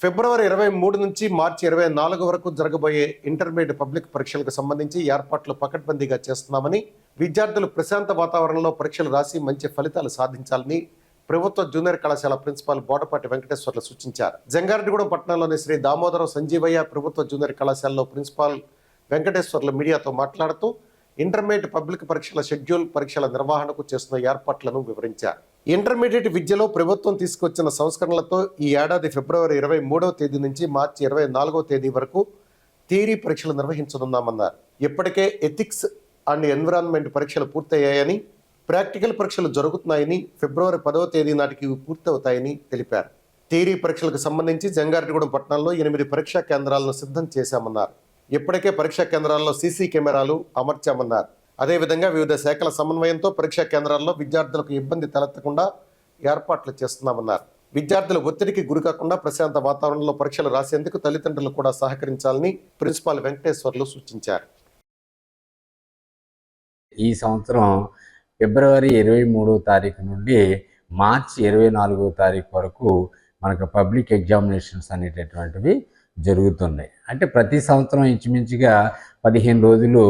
ఫిబ్రవరి ఇరవై మూడు నుంచి మార్చి ఇరవై నాలుగు వరకు జరగబోయే ఇంటర్మీడియట్ పబ్లిక్ పరీక్షలకు సంబంధించి ఏర్పాట్లు పకడ్బందీగా చేస్తున్నామని విద్యార్థులు ప్రశాంత వాతావరణంలో పరీక్షలు రాసి మంచి ఫలితాలు సాధించాలని ప్రభుత్వ జూనియర్ కళాశాల ప్రిన్సిపాల్ బోటపాటి వెంకటేశ్వర్లు సూచించారు. జంగారెడ్డిగూడెం పట్టణంలోని శ్రీ దామోదరం సంజీవయ్య ప్రభుత్వ జూనియర్ కళాశాలలో ప్రిన్సిపాల్ వెంకటేశ్వర్లు మీడియాతో మాట్లాడుతూ ఇంటర్మీడియట్ పబ్లిక్ పరీక్షల షెడ్యూల్ పరీక్షల నిర్వహణకు చేస్తున్న ఏర్పాట్లను వివరించారు. ఇంటర్మీడియట్ విద్యలో ప్రభుత్వం తీసుకొచ్చిన సంస్కరణలతో ఈ ఏడాది ఫిబ్రవరి ఇరవై మూడవ తేదీ నుంచి మార్చి ఇరవై నాలుగవ తేదీ వరకు థియరీ పరీక్షలు నిర్వహించనున్నామన్నారు. ఇప్పటికే ఎథిక్స్ అండ్ ఎన్విరాన్మెంట్ పరీక్షలు పూర్తయ్యాయని ప్రాక్టికల్ పరీక్షలు జరుగుతున్నాయని ఫిబ్రవరి పదవ తేదీ నాటికి పూర్తవుతాయని తెలిపారు. థియరీ పరీక్షలకు సంబంధించి జంగారెడ్డిగూడెం పట్టణంలో ఎనిమిది పరీక్షా కేంద్రాలను సిద్ధం చేశామన్నారు. ఇప్పటికే పరీక్షా కేంద్రాల్లో సీసీ కెమెరాలు అమర్చామన్నారు. అదేవిధంగా వివిధ శాఖల సమన్వయంతో పరీక్షా కేంద్రాల్లో విద్యార్థులకు ఇబ్బంది తలెత్తకుండా ఏర్పాట్లు చేస్తున్నామన్నారు. విద్యార్థులు ఒత్తిడికి గురికాకుండా ప్రశాంత వాతావరణంలో పరీక్షలు రాసేందుకు తల్లిదండ్రులు కూడా సహకరించాలని ప్రిన్సిపాల్ వెంకటేశ్వర్లు సూచించారు. ఈ సంవత్సరం ఫిబ్రవరి ఇరవై మూడో తారీఖు నుండి మార్చి ఇరవై నాలుగో తారీఖు వరకు మనకు పబ్లిక్ ఎగ్జామినేషన్స్ అనేటటువంటివి జరుగుతున్నాయి. అంటే ప్రతి సంవత్సరం ఇంచుమించుగా పదిహేను రోజులు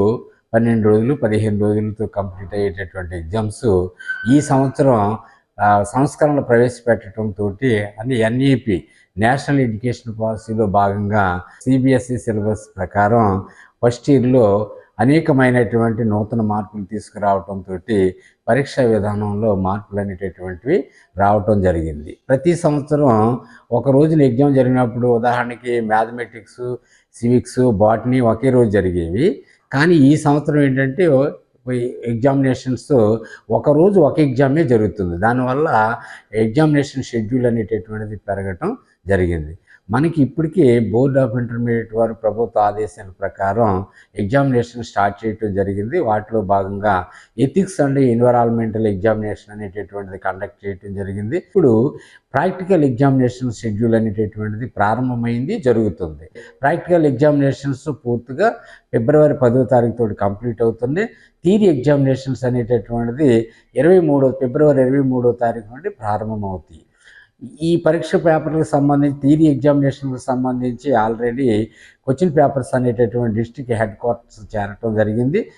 పన్నెండు రోజులు పదిహేను రోజులతో కంప్లీట్ అయ్యేటటువంటి ఎగ్జామ్స్ ఈ సంవత్సరం సంస్కరణలు ప్రవేశపెట్టడంతో అన్ని ఎన్ఈపి నేషనల్ ఎడ్యుకేషన్ పాలసీలో భాగంగా సిబిఎస్ఈ సిలబస్ ప్రకారం ఫస్ట్ ఇయర్లో అనేకమైనటువంటి నూతన మార్పులు తీసుకురావడంతో పరీక్షా విధానంలో మార్పులు అనేటటువంటివి రావటం జరిగింది. ప్రతి సంవత్సరం ఒక రోజున ఎగ్జామ్ జరిగినప్పుడు ఉదాహరణకి మ్యాథమెటిక్స్ సివిక్స్ బాటనీ ఒకే రోజు జరిగేవి. కానీ ఈ సంవత్సరం ఏంటంటే ఎగ్జామినేషన్స్ ఒక రోజు ఒక ఎగ్జామే జరుగుతుంది. దానివల్ల ఎగ్జామినేషన్ షెడ్యూల్ అనేటటువంటిది పెరగటం జరిగింది. మనకి ఇప్పటికే బోర్డ్ ఆఫ్ ఇంటర్మీడియట్ వారు ప్రభుత్వ ఆదేశాల ప్రకారం ఎగ్జామినేషన్ స్టార్ట్ చేయటం జరిగింది. వాటిలో భాగంగా ఎథిక్స్ అండ్ ఎన్విరాన్మెంటల్ ఎగ్జామినేషన్ అనేటటువంటిది కండక్ట్ చేయటం జరిగింది. ఇప్పుడు ప్రాక్టికల్ ఎగ్జామినేషన్ షెడ్యూల్ అనేటటువంటిది ప్రారంభమైంది జరుగుతుంది. ప్రాక్టికల్ ఎగ్జామినేషన్స్ పూర్తిగా ఫిబ్రవరి పదో తారీఖు తోటి కంప్లీట్ అవుతుంది. థీరీ ఎగ్జామినేషన్స్ అనేటటువంటిది ఇరవై మూడో ఫిబ్రవరి ఇరవై మూడో తారీఖు నుండి ప్రారంభమవుతాయి. ఈ పరీక్ష పేపర్లకు సంబంధించి థియరీ ఎగ్జామినేషన్కి సంబంధించి ఆల్రెడీ క్వశ్చన్ పేపర్స్ అనేటటువంటి డిస్టిక్ హెడ్ క్వార్టర్స్ చేరటం జరిగింది.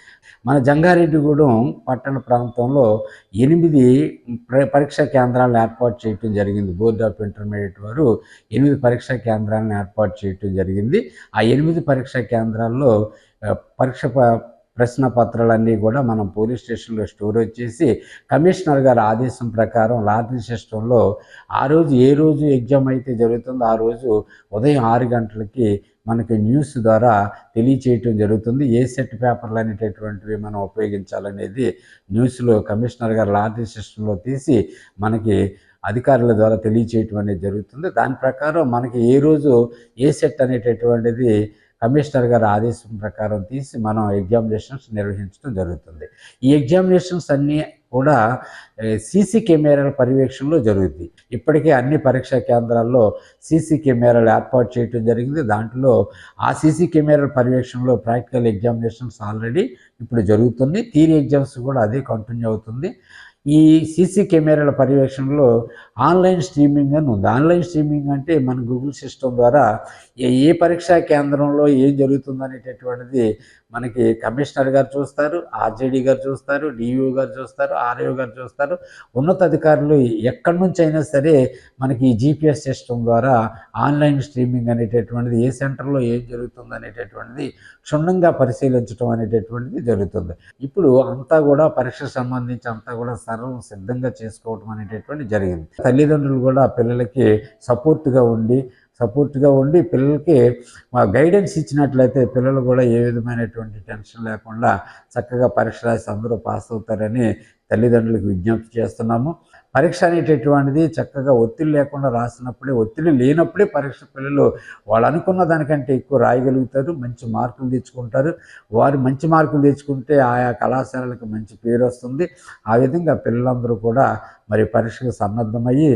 మన జంగారెడ్డిగూడెం పట్టణ ప్రాంతంలో ఎనిమిది ప్ర- పరీక్షా కేంద్రాలను ఏర్పాటు చేయటం జరిగింది. బోర్డ్ ఆఫ్ ఇంటర్మీడియట్ వారు ఎనిమిది పరీక్షా కేంద్రాలను ఏర్పాటు చేయటం జరిగింది. ఆ ఎనిమిది పరీక్షా కేంద్రాల్లో పరీక్ష ప్రశ్న పత్రాలన్నీ కూడా మనం పోలీస్ స్టేషన్లో స్టోరేజ్ చేసి కమిషనర్ గారి ఆదేశం ప్రకారం లాటరీ సిస్టంలో ఆ రోజు ఏ రోజు ఎగ్జామ్ అయితే జరుగుతుందో ఆ రోజు ఉదయం ఆరు గంటలకి మనకి న్యూస్ ద్వారా తెలియచేయటం జరుగుతుంది. ఏ సెట్ పేపర్లు అనేటటువంటివి మనం ఉపయోగించాలనేది న్యూస్లో కమిషనర్ గారు లాటరీ సిస్టంలో తీసి మనకి అధికారుల ద్వారా తెలియచేయటం అనేది జరుగుతుంది. దాని ప్రకారం మనకి ఏ రోజు ఏ సెట్ అనేటటువంటిది కమిషనర్ గారి ఆదేశం ప్రకారం తీసి మనం ఎగ్జామినేషన్స్ నిర్వహించడం జరుగుతుంది. ఈ ఎగ్జామినేషన్స్ అన్నీ కూడా సీసీ కెమెరాల పర్యవేక్షణలో జరుగుతుంది ఇప్పటికే అన్ని పరీక్షా కేంద్రాల్లో సీసీ కెమెరాలు ఏర్పాటు చేయడం జరిగింది. దాంట్లో ఆ సీసీ కెమెరాల పర్యవేక్షణలో ప్రాక్టికల్ ఎగ్జామినేషన్స్ ఆల్రెడీ ఇప్పుడు జరుగుతుంది. థియరీ ఎగ్జామ్స్ కూడా అదే కంటిన్యూ అవుతుంది. ఈ సీసీ కెమెరాల పర్యవేక్షణలో ఆన్లైన్ స్ట్రీమింగ్ అని ఉంది. ఆన్లైన్ స్ట్రీమింగ్ అంటే మన గూగుల్ సిస్టమ్ ద్వారా ఏ ఏ పరీక్షా కేంద్రంలో ఏం జరుగుతుంది అనేటటువంటిది మనకి కమిషనర్ గారు చూస్తారు ఆర్జేడీ గారు చూస్తారు డియూ గారు చూస్తారు ఆర్ఏ గారు చూస్తారు. ఉన్నతాధికారులు ఎక్కడి నుంచి అయినా సరే మనకి ఈ జీపీఎస్ సిస్టమ్ ద్వారా ఆన్లైన్ స్ట్రీమింగ్ అనేటటువంటిది ఏ సెంటర్లో ఏం జరుగుతుంది అనేటటువంటిది క్షుణ్ణంగా పరిశీలించడం అనేటటువంటిది జరుగుతుంది. ఇప్పుడు అంతా కూడా పరీక్షకు సంబంధించి అంతా కూడా సర్వం సిద్ధంగా చేసుకోవటం అనేటటువంటి జరిగింది. తల్లిదండ్రులు కూడా పిల్లలకి సపోర్ట్గా ఉండి సపోర్ట్గా ఉండి పిల్లలకి మా గైడెన్స్ ఇచ్చినట్లయితే పిల్లలు కూడా ఏ విధమైనటువంటి టెన్షన్ లేకుండా చక్కగా పరీక్ష రాసి అందరూ పాస్ అవుతారని తల్లిదండ్రులకు విజ్ఞప్తి చేస్తున్నాము. పరీక్ష అనేటటువంటిది చక్కగా ఒత్తిడి లేకుండా రాసినప్పుడే ఒత్తిడి లేనప్పుడే పరీక్ష పిల్లలు వాళ్ళు అనుకున్న దానికంటే ఎక్కువ రాయగలుగుతారు మంచి మార్కులు తెచ్చుకుంటారు. వారు మంచి మార్కులు తెచ్చుకుంటే ఆయా కళాశాలలకు మంచి పేరు వస్తుంది. ఆ విధంగా పిల్లలందరూ కూడా మరి పరీక్షకు సన్నద్ధమయ్యి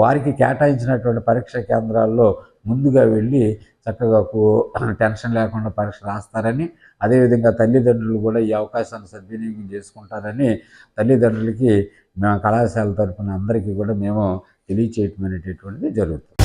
వారికి కేటాయించినటువంటి పరీక్ష కేంద్రాల్లో ముందుగా వెళ్ళి చక్కగా కూ- టెన్షన్ లేకుండా పరీక్ష రాస్తారని అదేవిధంగా తల్లిదండ్రులు కూడా ఈ అవకాశాన్ని సద్వినియోగం చేసుకుంటారని తల్లిదండ్రులకి మా కళాశాల తరఫున అందరికీ కూడా మేము తెలియచేయటం అనేటటువంటిది జరుగుతుంది.